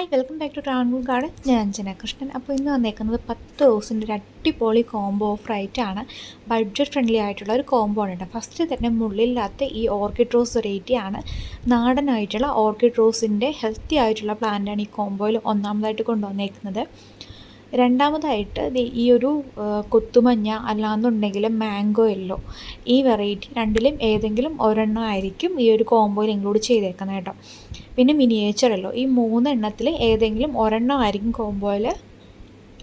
Hi welcome back to Travancore garden ഞാൻ അഞ്ജന കൃഷ്ണൻ. അപ്പോൾ ഇന്ന് വന്നേക്കുന്നത് പത്ത് ദിവസത്തിന്റെ ഒരു അടിപൊളി കോംബോ ഓഫർ ആയിട്ടാണ് ബഡ്ജറ്റ് ഫ്രണ്ട്ലി ആയിട്ടുള്ള ഒരു കോംബോ ആണ് കേട്ടോ. ഫസ്റ്റ് തന്നെ മുള്ളില്ലാത്ത ഈ ഓർക്കിഡ് റോസ് വെറൈറ്റി ആണ്. നാടനായിട്ടുള്ള ഓർക്കിഡ് റോസിന്റെ ഹെൽത്തി ആയിട്ടുള്ള പ്ലാന്റാണ് ഈ കോംബോയിൽ ഒന്നാമതായിട്ട് കൊണ്ടുവന്നേക്കുന്നത്. രണ്ടാമതായിട്ട് ഈ ഒരു കൊത്തുമഞ്ഞ അല്ലാന്നുണ്ടെങ്കിൽ മാംഗോ എല്ലോ ഈ വെറൈറ്റി രണ്ടിലും ഏതെങ്കിലും ഒരെണ്ണം ആയിരിക്കും ഈ ഒരു കോംബോയിൽ ഇൻക്ലൂഡ് ചെയ്തേക്കുന്നത് കേട്ടോ. പിന്നെ മിനിയേച്ചർ അല്ലോ. ഈ മൂന്നെണ്ണത്തിൽ ഏതെങ്കിലും ഒരെണ്ണം ആയിരിക്കും കോംബോയിൽ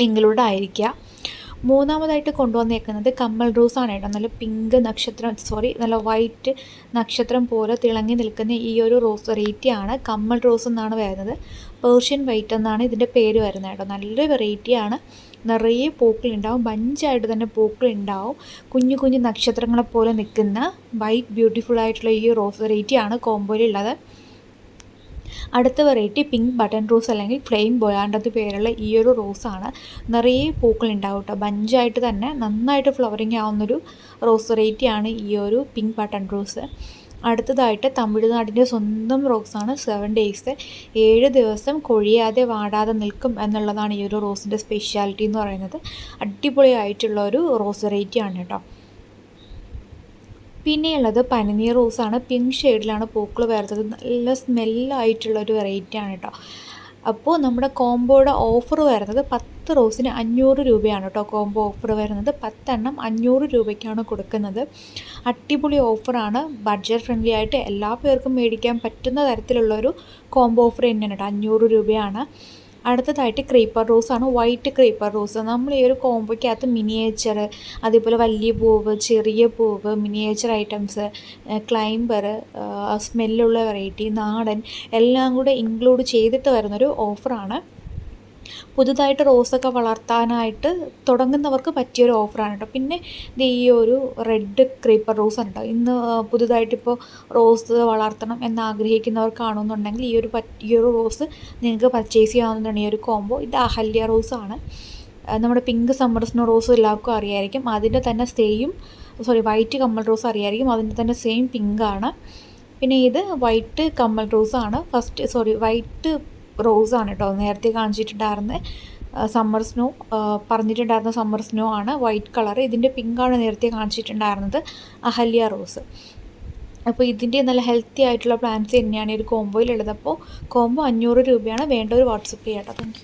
ഇൻക്ലൂഡ് ആയിരിക്കുക. മൂന്നാമതായിട്ട് കൊണ്ടുവന്നേക്കുന്നത് കമ്മൽ റോസ് ആണ് കേട്ടോ. നല്ല പിങ്ക് നക്ഷത്രം സോറി നല്ല വൈറ്റ് നക്ഷത്രം പോലെ തിളങ്ങി നിൽക്കുന്ന ഈ ഒരു റോസ് വെറൈറ്റിയാണ് കമ്മൽ റോസ് എന്നാണ് വരുന്നത്. പേർഷ്യൻ വൈറ്റ് എന്നാണ് ഇതിന്റെ പേര് വരുന്നത് കേട്ടോ. നല്ലൊരു വെറൈറ്റിയാണ് നിറയെ പൂക്കളുണ്ടാവും ബഞ്ചായിട്ട് തന്നെ പൂക്കളുണ്ടാവും കുഞ്ഞു കുഞ്ഞു നക്ഷത്രങ്ങളെ പോലെ നിൽക്കുന്ന വൈറ്റ് ബ്യൂട്ടിഫുൾ ആയിട്ടുള്ള ഈ റോസ് വെറൈറ്റിയാണ് കോമ്പോയിലുള്ളത് അടുത്ത വെറൈറ്റി പിങ്ക് ബട്ടൺ റോസ് അല്ലെങ്കിൽ ഫ്ലെയിം ബൊയാണ്ടത് പേരുള്ള ഈ ഒരു റോസാണ് നിറയെ പൂക്കൾ ഉണ്ടാവും കേട്ടോ ബഞ്ചായിട്ട് തന്നെ നന്നായിട്ട് ഫ്ലവറിങ് ആവുന്നൊരു റോസ് വെറൈറ്റിയാണ് ഈ ഒരു പിങ്ക് ബട്ടൺ റോസ് അടുത്തതായിട്ട് തമിഴ്നാടിന്റെ സ്വന്തം റോസാണ് സെവൻ ഡേയ്സ് ഏഴ് ദിവസം കൊഴിയാതെ വാടാതെ നിൽക്കും എന്നുള്ളതാണ് ഈ ഒരു റോസിന്റെ സ്പെഷ്യാലിറ്റി എന്ന് പറയുന്നത്. അടിപൊളിയായിട്ടുള്ള ഒരു റോസ് വെറൈറ്റിയാണ് കേട്ടോ പിന്നെയുള്ളത് പനിനീർ റോസാണ്. പിങ്ക് ഷെയ്ഡിലാണ് പൂക്കൾ വരുന്നത് നല്ല സ്മെല്ലായിട്ടുള്ള ഒരു വെറൈറ്റിയാണ് കേട്ടോ അപ്പോൾ നമ്മുടെ കോംബോയുടെ ഓഫർ വരുന്നത് പത്ത് റോസിന് അഞ്ഞൂറ് രൂപയാണ് കേട്ടോ കോംബോ ഓഫർ വരുന്നത് പത്തെണ്ണം അഞ്ഞൂറ് രൂപയ്ക്കാണ് കൊടുക്കുന്നത്. അടിപൊളി ഓഫറാണ് ബഡ്ജറ്റ് ഫ്രണ്ട്ലി ആയിട്ട് എല്ലാ പേർക്കും മേടിക്കാൻ പറ്റുന്ന തരത്തിലുള്ളൊരു കോംബോ ഓഫർ തന്നെയാണ് കേട്ടോ അഞ്ഞൂറ് രൂപയാണ്. അടുത്തതായിട്ട് ക്രീപ്പർ റോസ് ആണ്. വൈറ്റ് ക്രീപ്പർ റോസ് നമ്മൾ ഈ ഒരു കോമ്പോയ്ക്കകത്ത് മിനിയേച്ചർ അതേപോലെ വലിയ പൂവ് ചെറിയ പൂവ് മിനിയേച്ചർ ഐറ്റംസ് ക്ലൈംബർ സ്മെല്ലുള്ള വെറൈറ്റി നാടൻ എല്ലാം കൂടെ ഇൻക്ലൂഡ് ചെയ്തിട്ട് വരുന്നൊരു ഓഫറാണ് പുതുതായിട്ട് റോസൊക്കെ വളർത്താനായിട്ട് തുടങ്ങുന്നവർക്ക് പറ്റിയൊരു ഓഫറാണ് കേട്ടോ. പിന്നെ ഇത് ഈ ഒരു റെഡ് ക്രീപ്പർ റോസ് ആണ് കേട്ടോ. ഇന്ന് പുതുതായിട്ടിപ്പോൾ റോസ് വളർത്തണം എന്ന് ആഗ്രഹിക്കുന്നവർക്കാണെന്നുണ്ടെങ്കിൽ ഈ ഒരു ഈ ഒരു റോസ് നിങ്ങൾക്ക് പർച്ചേസ് ചെയ്യാവുന്നതാണ് ഈ ഒരു കോംബോ. ഇത് അഹല്യ റോസാണ്. നമ്മുടെ പിങ്ക് സമ്മർ സ്നോ റോസ് എല്ലാവർക്കും അറിയായിരിക്കും. അതിന്റെ തന്നെ സെയിം സോറി വൈറ്റ് കമ്മൽ റോസ് അറിയായിരിക്കും. അതിന്റെ തന്നെ സെയിം പിങ്കാണ്. പിന്നെ ഇത് വൈറ്റ് കമ്മൽ റോസാണ്. ഫസ്റ്റ് സോറി വൈറ്റ് റോസാണ് കേട്ടോ. നേരത്തെ കാണിച്ചിട്ടുണ്ടായിരുന്നത് സമ്മർ സ്നോ പറഞ്ഞിട്ടുണ്ടായിരുന്ന സമ്മർ സ്നോ ആണ് വൈറ്റ് കളർ ഇതിന്റെ പിങ്കാണ് നേരത്തെ കാണിച്ചിട്ടുണ്ടായിരുന്നത് അഹല്യ റോസ് അപ്പോൾ ഇതിന്റെ നല്ല ഹെൽത്തി ആയിട്ടുള്ള പ്ലാൻസ് തന്നെയാണ് ഈ ഒരു കോംബോയിലുള്ളത് അപ്പോൾ കോംബോ അഞ്ഞൂറ് രൂപയാണ്. വേണ്ട ഒരു വാട്സപ്പ് ചെയ്യാം കേട്ടോ. താങ്ക്